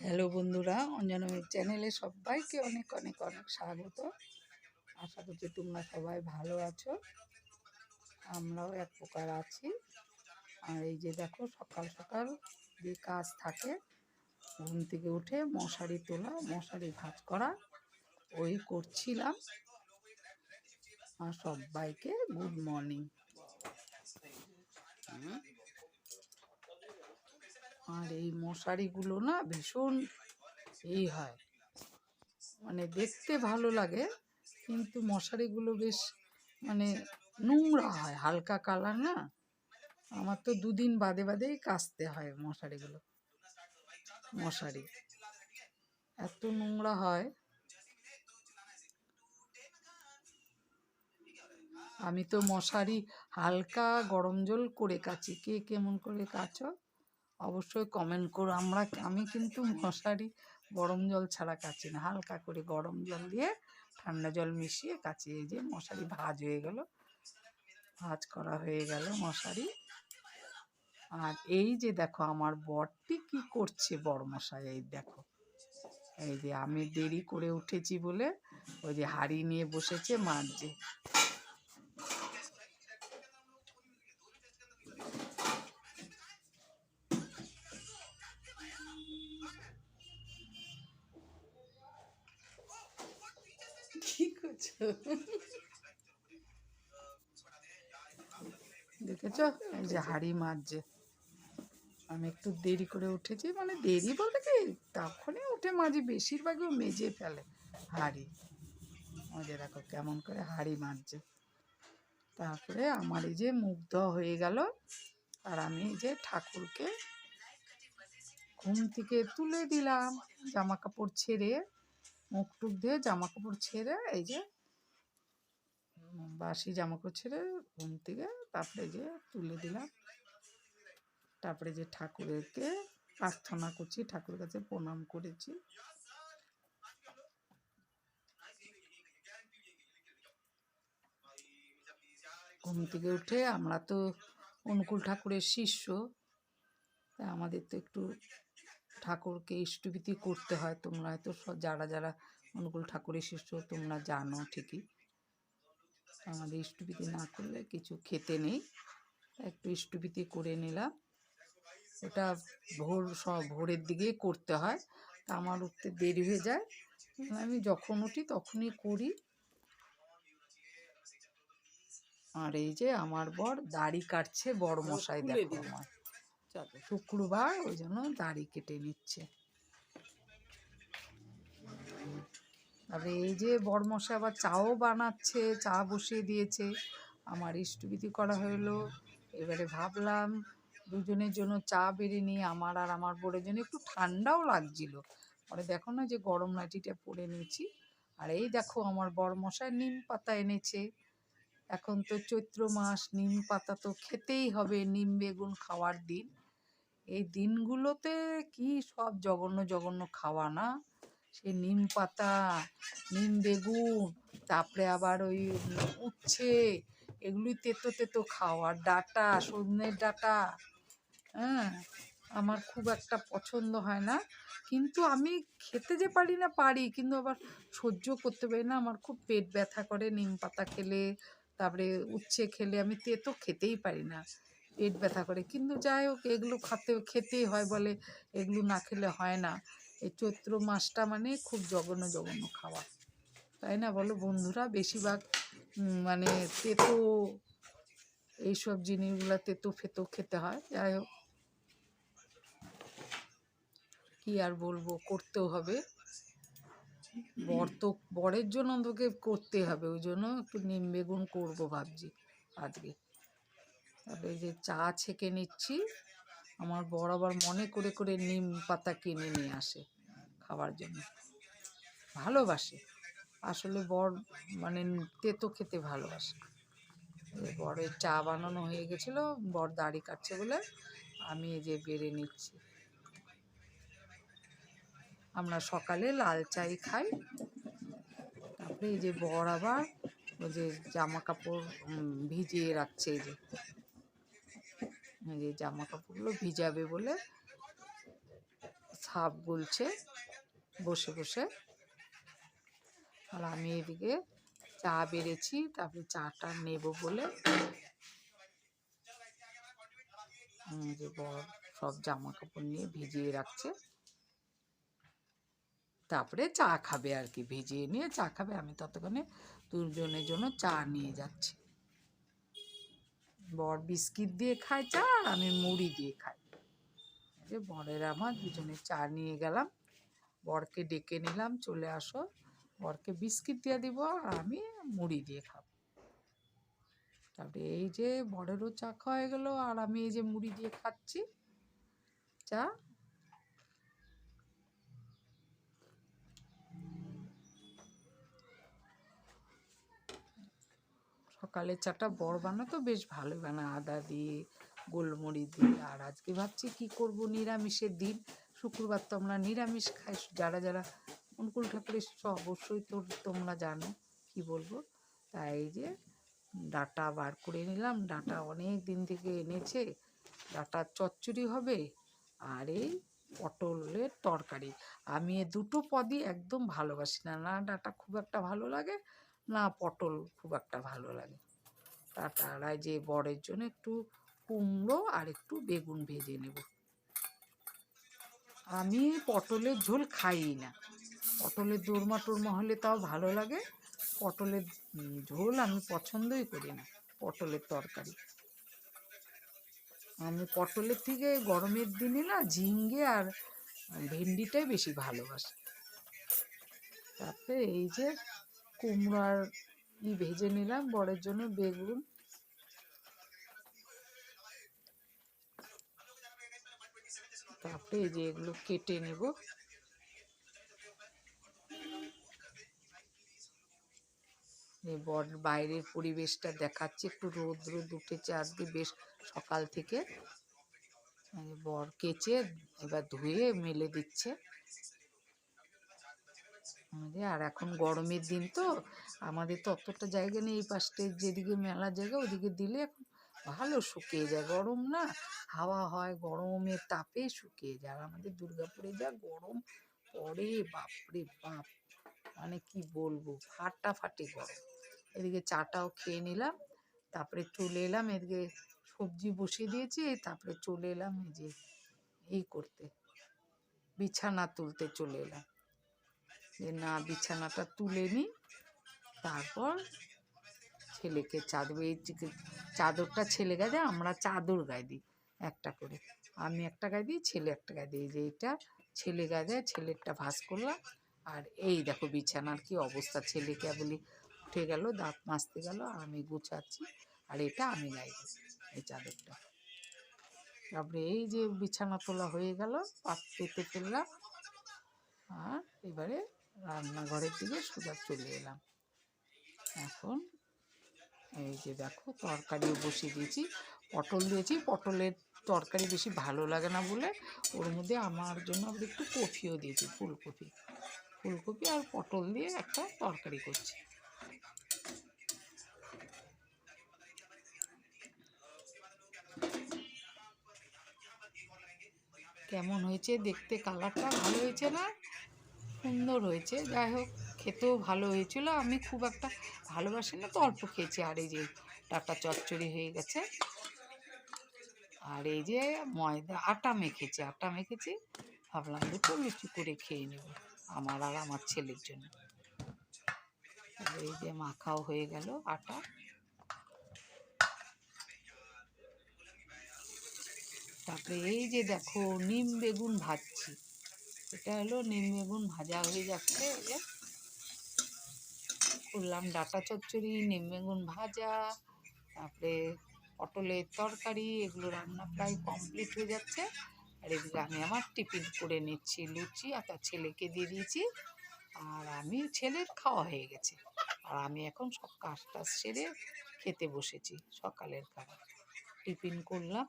Hello বন্ধুরা অঞ্জনমের চ্যানেলে সবাইকে অনেক অনেক অনেক স্বাগত। আশা করছি তোমরা সবাই ভালো আছো। আমরাও এক প্রকার আছি। আর এই যে দেখো সকাল সকাল যে কাজ থাকে ঘুম থেকে উঠে মশারি তোলা মশারি ভাঁজ করা ওই করছিলাম। আর সবাইকে গুড মর্নিং। আর এই মশারিগুলো না ভীষণ এই হয়। মানে দেখতে ভালো লাগে, কিন্তু মশারিগুলো বেশ মানে নোংরা হয়, হালকা কালার না। আমার তো দুদিন বাদে বাদেই কাচতে হয় মশারিগুলো। মশারি। এত নোংরা হয়। আমি তো মশারি হালকা গরম জল করে কাচি। কে কেমন করে কাচো? অবশ্যই কমেন্ট করো। আমরা, আমি কিন্তু মশারি গরম জল ছাড়া কাচি না। হালকা করে গরম জল দিয়ে ঠান্ডা জল মিশিয়ে কাচি। এই যে মশারি ভাজ হয়ে গেল। ভাজ করা হয়ে গেল মশারি। আর এই যে দেখো আমার বরটি কি করছে বড় মশাই এই দেখো। এই যে আমি দেরি করে উঠেছি বলে ওই যে হাড়ি নিয়ে বসেছে মারছে। কি করছ দেখেছ যে হাড়ি মারছে আমি একটু দেরি করে উঠেছি মানে দেরি বলতে কি? তখনই উঠে মাঝে বেশিরভাগই মেজে ফেলে হাড়ি। যে দেখো কেমন করে হাড়ি মারছে তারপরে আমার এই যে মুখ ধোয়া হয়ে গেল, আর আমি যে ঠাকুরকে ঘুম থেকে তুলে দিলাম, জামা কাপড় ছেড়ে। মুখ টুক দিয়ে জামা কাপড় ছেড়ে এই যে বাসি জামা কাপড় ছেড়ে ঘুম থেকে তারপরে যে তুলে দিলাম। তারপরে যে ঠাকুরকে প্রার্থনা করছি, ঠাকুরের কাছে প্রণাম করেছি। ঘুম থেকে উঠে আমরা তো অনুকূল ঠাকুরের শিষ্য আমাদের তো একটু ঠাকুরকে ইষ্টভীতি করতে হয় তোমরা হয়তো যারা যারা অনুকূল ঠাকুরের শিষ্য তোমরা জানো ঠিকই। আমাদের ইষ্টভীতি না করলে কিছু খেতে নেই। একটু ইষ্টভীতি করে নিলাম। ওটা ভোর সব ভোরের দিকেই করতে হয়। তা আমার উঠতে দেরি হয়ে যায়। আমি যখন উঠি তখনই করি। আর এই যে আমার বর দাড়ি কাটছে বড় মশাই দেখো আমার। চলো, শুক্রবার, ওই জন্য দাড়ি কেটে নিচ্ছে। তারপরে এই যে বড়মশাই আবার চাও বানাচ্ছে, চা বসিয়ে দিয়েছে। আমার ইষ্টবিধি করা হলো। এবারে ভাবলাম, দুজনের জন্য চা বেড়ে নিই, আমার আর আমার বোনের জন্য। একটু ঠান্ডাও লাগছিল। পরে দেখো না যে গরম নাইটিটা পরে নিয়েছি। আর এই দেখো, আমার বড়মশাই নিম পাতা এনেছে। এখন তো চৈত্র মাস, নিম পাতা তো খেতেই হবে, নিম বেগুন খাওয়ার দিন। এই দিনগুলোতে কি সব জঘন্য জঘন্য খাওয়া না? সে নিম পাতা, নিম বেগুন, তারপরে আবার ওই উচ্ছে এগুলি তেতো তেতো খাওয়া। ডাটা, সজনের ডাটা হ্যাঁ? আমার খুব একটা পছন্দ হয় না। কিন্তু আমি খেতে যে পারি না, পারি। কিন্তু আবার সহ্য করতে পারি না। আমার খুব পেট ব্যথা করে নিম পাতা খেলে, তারপরে উচ্ছে খেলে আমি তেতো খেতেই পারি না। পেট ব্যথা করে। কিন্তু যাই হোক, এগুলো খাতে, খেতেই হয় বলে, এগুলো না খেলে হয় না। এই চৈত্র মাসটা মানে খুব জঘন্য জঘন্য খাওয়া। তাই না বলো বন্ধুরা? বেশিরভাগ মানে তেতো, এইসব জিনিসগুলো তেতো, ফেতো খেতে হয়। যাই হোক। কি আর বলব? করতেও হবে। বর তো, বরের জন্য তোকে করতে হবে। ওই জন্য একটু নিম বেগুন করব ভাবছি আজকে। এই যে চা ছেঁকে নিচ্ছি। আমার বর আবার মনে করে করে নিম পাতা কিনে নিয়ে আসে খাওয়ার জন্য। ভালোবাসে। আসলে বর মানে তেতো খেতে ভালোবাসে। বরের চা বানানো হয়ে গেছিল, বর দাড়ি কাটছে বলে আমি এই যে বেড়ে নিচ্ছি। আমরা সকালে লাল চাই খাই। তারপরে এই যে বর আবার ওই যে জামা কাপড় ভিজিয়ে রাখছে এই যে। যে জামা কাপড়গুলো ভিজাবে বলে সাপ গুলছে, বসে বসে। আর আমি এদিকে চা বেড়েছি, তারপরে চাটা নেব বলে। যে সব জামা কাপড় নিয়ে ভিজিয়ে রাখছে। তারপরে চা খাবে আর কি, ভিজিয়ে নিয়ে চা খাবে। আমি ততক্ষণে দুজনের জন্য চা নিয়ে যাচ্ছি। বর বিস্কিট দিয়ে খায়, চা আর আমি মুড়ি দিয়ে খাই। যে বরের আমার, দুজনে চা নিয়ে গেলাম। বরকে ডেকে নিলাম, চলে আসো। বরকে বিস্কিট দিয়ে দিব আর আমি মুড়ি দিয়ে খাব। তারপরে এই যে বরেরও চা খাওয়া হয়ে গেলো, আর আমি এই যে মুড়ি দিয়ে খাচ্ছি। চা সকালের চাটা বড় বানাতো বেশ ভালো বানায়। আদা দিয়ে, গোলমরিচ দিয়ে। আর আজকে ভাবছি কি করব? নিরামিষের দিন। শুক্রবার তো আমরা নিরামিষ খাই। যারা যারা অনুকূল ঠাকুরের অবশ্যই তো তোমরা জানো কি বলব? তাই যে ডাটা বার করে নিলাম। ডাটা অনেক দিন থেকে এনেছে। ডাটার চচ্চড়ি হবে আর এই পটলের তরকারি। আমি এ দুটো পদই একদম ভালোবাসি না। না, ডাটা খুব একটা ভালো লাগে না, পটল খুব একটা ভালো লাগে। আর যে বরের জন্য একটু কুমড়ো আর একটু বেগুন ভেজে নেব। আমি পটলের ঝোল খাই না। পটলের দোরমা টোরমা হলে তাও ভালো লাগে। পটলের ঝোল আমি পছন্দই করি না, পটলের তরকারি। আমি পটলের থেকে গরমের দিনে না ঝিঙ্গে আর ভেন্ডিটাই বেশি ভালোবাসি। তারপরে এই যে কুমড়ার ই ভেজে নিলাম, বরের জন্য বেগুন। তারপরে এই যে এগুলো কেটে নেব। বর বাইরের পরিবেশটা দেখাচ্ছে, একটু রোদ রোদ উঠেছে আজকে বেশ সকাল থেকে। বর কেচে এবার ধুয়ে মেলে দিচ্ছে। আমাদের আর এখন গরমের দিন তো, আমাদের তো অতটা জায়গা নেই এই পাশটা যেদিকে মেলা জায়গা, ওদিকে দিলে এখন ভালো শুকিয়ে যায়। গরম না, হাওয়া হয়, গরমের তাপে শুকিয়ে যায়। আর আমাদের দুর্গাপুরে যা গরম পড়ে, বাপরে বাপ! মানে কি বলব, ফাটাফাটি গরম। এদিকে চাটাও খেয়ে নিলাম, তারপরে চলে এলাম এদিকে সবজি বসিয়ে দিয়েছি, তারপরে চলে এলাম এই যে এই করতে, বিছানা তুলতে চলে এলাম। যে না, বিছানাটা তুলে নিই তারপর ছেলেকে চাদর, এই চাদরটা ছেলে গায়ে দেয়, আমরা চাদর গায়ে দিই একটা করে। আমি একটা গায়ে দিই, ছেলে একটা গায়ে দিই। যে এইটা ছেলে গায়ে দেয়, ছেলেরটা ভাঁজ করলাম। আর এই দেখো বিছানার কি অবস্থা, ছেলে কেবলই উঠে গেল, দাঁত মাজতে গেল, আমি গুছাচ্ছি। আর এটা আমি গায়ে দিই, এই চাদরটা। তারপরে এই যে বিছানা তোলা হয়ে গেল পাত পেতে ফেললাম আর এবারে রান্নাঘরের দিকে সোজা চলে এলাম। এখন এই যে দেখো, তরকারিও বসিয়ে দিয়েছি। পটল দিয়েছি। পটলের তরকারি বেশি ভালো লাগে না বলে ওর মধ্যে আমার জন্য আবার একটু কফিও দিয়েছি, ফুলকপি। ফুলকপি আর পটল দিয়ে একটা তরকারি করছি। কেমন হয়েছে দেখতে কালারটা ভালো হয়েছে না? সুন্দর হয়েছে। যাই হোক, খেতেও ভালো হয়েছিল। আমি খুব একটা ভালোবাসি না, তো অল্প খেয়েছি। আর এই যে ডাটা চচ্চড়ি হয়ে গেছে। আর এই যে ময়দা, আটা মেখেছি। আটা মেখেছি। ভাবলাম দুটো লুচি করে খেয়ে নেব, আমার আর আমার ছেলের জন্য। এই যে মাখাও হয়ে গেল আটা। তারপরে এই যে দেখো, নিম বেগুন ভাজছি। এটা হলো নিম বেগুন ভাজা হয়ে যাচ্ছে যে। করলাম ডাটা চচ্চড়ি, নিম বেগুন ভাজা, তারপরে পটলের তরকারি, এগুলো রান্না প্রায় কমপ্লিট হয়ে যাচ্ছে। আর এগুলো আমি আমার টিফিন করে নিচ্ছি লুচি আর তার ছেলেকে দিয়ে দিয়েছি। আর আমি ছেলের খাওয়া হয়ে গেছে। আর আমি এখন সব কাজ টাজ সেরে খেতে বসেছি সকালের খাবার। টিফিন করলাম।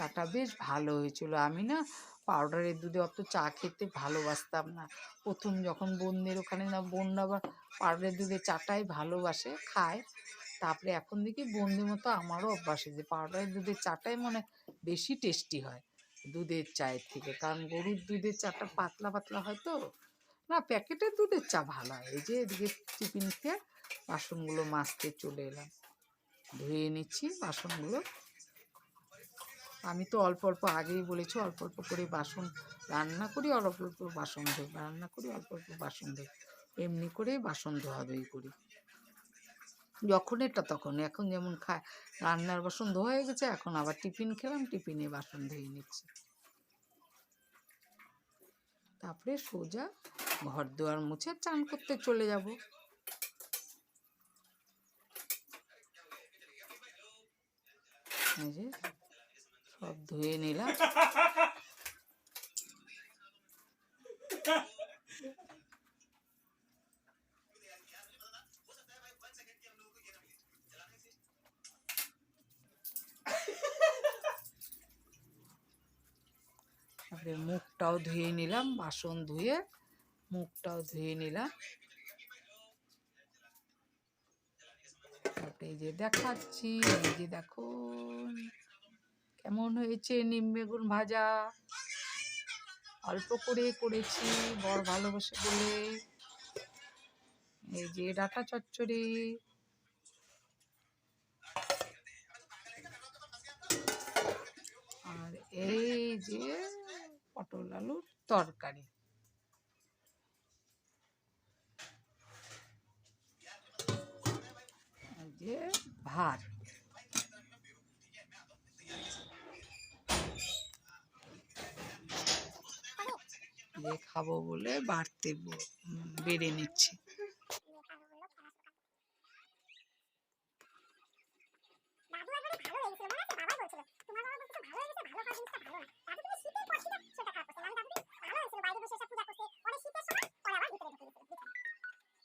চাটা বেশ ভালো হয়েছিল। আমি না পাউডারের দুধে অত চা খেতে ভালোবাসতাম না। প্রথম যখন বোনদের ওখানে না বোনরা আবার পাউডারের দুধে চাটাই ভালোবাসে, খায়, তারপরে এখন দেখি বন্দির মতো আমারও অভ্যাস হয়েছে। পাউডারের দুধের চাটাই মানে বেশি টেস্টি হয় দুধের চায়ের থেকে। কারণ গরুর দুধের চাটা পাতলা পাতলা হয় তো। না, প্যাকেটের দুধের চা ভালো হয়। এই যে এদিকে টিফিন খেয়ে বাসনগুলো মাজতে চলে এলাম। ধুয়ে নিচ্ছি বাসনগুলো। আমি তো অল্প অল্প আগেই বলেছি, অল্প অল্প করে বাসন রান্না করি, অল্প অল্প বাসন ধোই। রান্না করি, অল্প অল্প বাসন ধোই। এমনি করেই বাসন ধোয়া ধুই করি। যখন এটা তখন। এখন যেমন খায় রান্নার বাসন ধোয়া হয়ে গেছে, এখন আবার টিফিন খেলাম, টিফিনে বাসন ধুয়ে নিচ্ছি। তারপরে সোজা ঘর দুয়ার মুছে চান করতে চলে যাব। এই যে সব ধুয়ে নিলাম। তারপরে মুখটাও ধুয়ে নিলাম, বাসন ধুয়ে মুখটাও ধুয়ে নিলাম। তারপরে এই যে দেখাচ্ছি, এই যে দেখো কেমন হয়েছে, নিম বেগুন ভাজা। অল্প করে করেছি বড় ভালোবাসে বলে। এই যে ডাটা চচ্চড়ি। আর এই যে পটল আলুর তরকারি। যে ভাত। খাব বলে বাড়তে বেড়ে নিচ্ছি দাদু একবারে ভালো লেগেছিল মনে আছে বাবা বলছিল তোমার বাবা বলছিল ভালো লেগেছে ভালো খাওয়া জিনিসটা ভালো হয় দাদু তুমি শীতের পর শীতের সেটা খারাপ করছে আমি দাদু ভালো হয়েছিল বাইরে বসে সব পূজা করছে পরে শীতের সময় পরে আবার ভিতরে ঢুকে গেছিল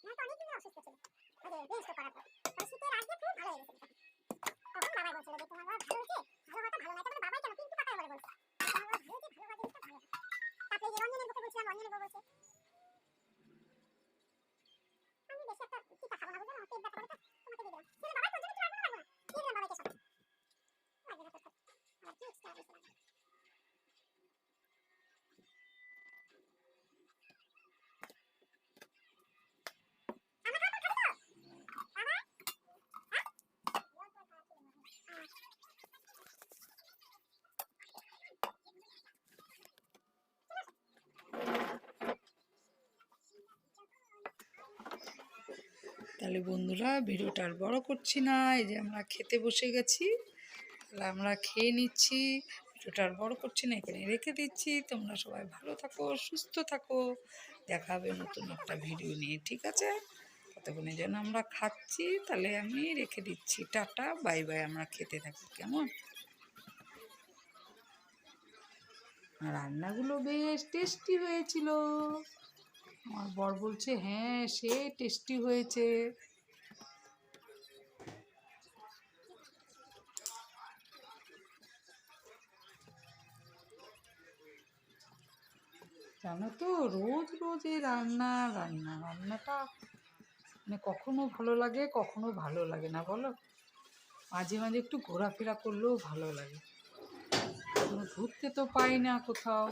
না তো অনেক দিন অসুস্থ ছিল ওই যে রেজিস্টার করার পর পরে শীতের আগে খুব ভালো হয়ে গেছিল তখন বাবা বলছিল যে তোমার বাবা ভালো হয়েছে ভালো হওয়াটা ভালো নয় তখন বাবাই কেন কিন্তু পাকা বলে বলছে তোমার বাবা ভালো হয়েছে ভালো হওয়া জিনিসটা ভালো তারপরে যে রঞ্জনের বকে বলছিলাম রঞ্জনের বউ বলছে আমি বেশি একটা পিঠা খাব না বুঝলে আমার পেট ব্যথা করে তো তোমাকে দিয়ে দিলাম ছেলে বাবা তোর জন্য কি রান্না করব না দিয়ে দিলাম বাবাকে সব লাগবে না তোর কাছে। আমার কি extra বেশি লাগবে? আমার খাবার খাবে তো? বাবা? হ্যাঁ? আচ্ছা। তাহলে বন্ধুরা ভিডিওটা আর বড় করছি না, এই যে আমরা খেতে বসে গেছি, তাহলে আমরা খেয়ে নিচ্ছি, ভিডিওটা আর বড় করছি না, এখানে রেখে দিচ্ছি, তোমরা সবাই ভালো থাকো, সুস্থ থাকো, দেখা হবে নতুন একটা ভিডিও নিয়ে, ঠিক আছে? ততক্ষণে যেন আমরা খাচ্ছি, তাহলে আমি রেখে দিচ্ছি, টাটা, বাই বাই, আমরা খেতে থাকি, কেমন? রান্নাগুলো বেশ টেস্টি হয়েছিল। আমার বর বলছে হ্যাঁ সে টেস্টি হয়েছে। জানো তো, রোজ রোজ রান্না রান্না, রান্নাটা মানে কখনো ভালো লাগে, কখনো ভালো লাগে না, বলো? মাঝে মাঝে একটু ঘোরাফেরা করলেও ভালো লাগে। ঘুরতে তো পাই না কোথাও।